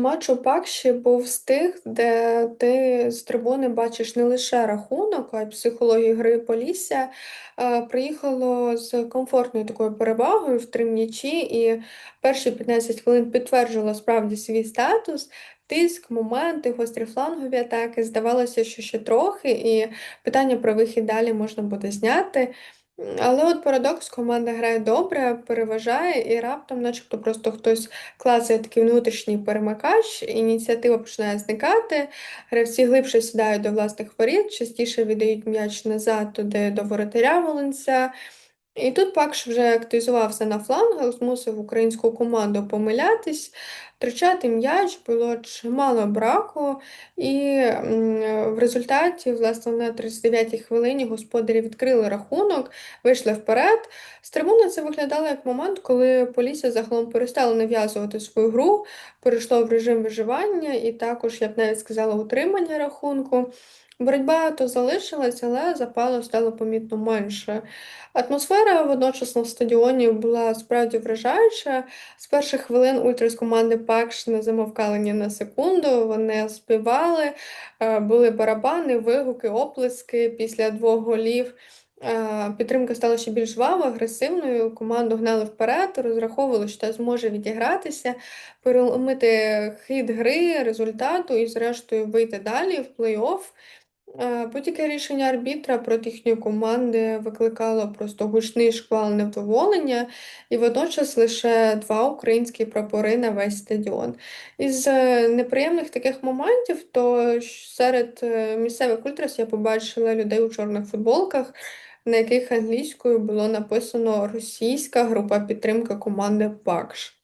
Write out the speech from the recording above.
Матч у Пакші був з тих, де ти з трибуни бачиш не лише рахунок, а й психологію гри Полісся. Е, Приїхало з комфортною такою перевагою в три м'ячі, і перші 15 хвилин підтверджувало справді свій статус. Тиск, моменти, гострі флангові атаки. Здавалося, що ще трохи, і питання про вихід далі можна буде зняти. Але от парадокс, команда грає добре, переважає, і раптом, начебто, просто хтось клацає такий внутрішній перемикач, ініціатива починає зникати, гравці глибше сідають до власних воріт, частіше віддають м'яч назад туди до воротаря Волинця. І тут Пакш вже активізувався на флангах, змусив українську команду помилятись, втрачати м'яч було чимало браку, і в результаті, власне, на 39-й хвилині господарі відкрили рахунок, вийшли вперед. З трибуни це виглядало як момент, коли Полісся загалом перестало нав'язувати свою гру, перейшло в режим виживання, і також, я б навіть сказала, утримання рахунку. Боротьба то залишилась, але запалу стало помітно менше. Атмосфера водночас на стадіоні була справді вражаюча. З перших хвилин ультра команди Пакш не замовкали ні на секунду. Вони співали, е, були барабани, вигуки, оплески після двох голів. Е, Підтримка стала ще більш жвавою, агресивною. Команду гнали вперед, розраховували, що та зможе відігратися, переломити хід гри, результату і, зрештою, вийти далі в плей-офф. Е, Будь-яке рішення арбітра проти їхньої команди викликало просто гучний шквал невдоволення, і водночас лише два українські прапори на весь стадіон. Із е, неприємних таких моментів, то серед е, місцевих ультрас я побачила людей у чорних футболках, на яких англійською було написано російська група підтримки команди Пакш.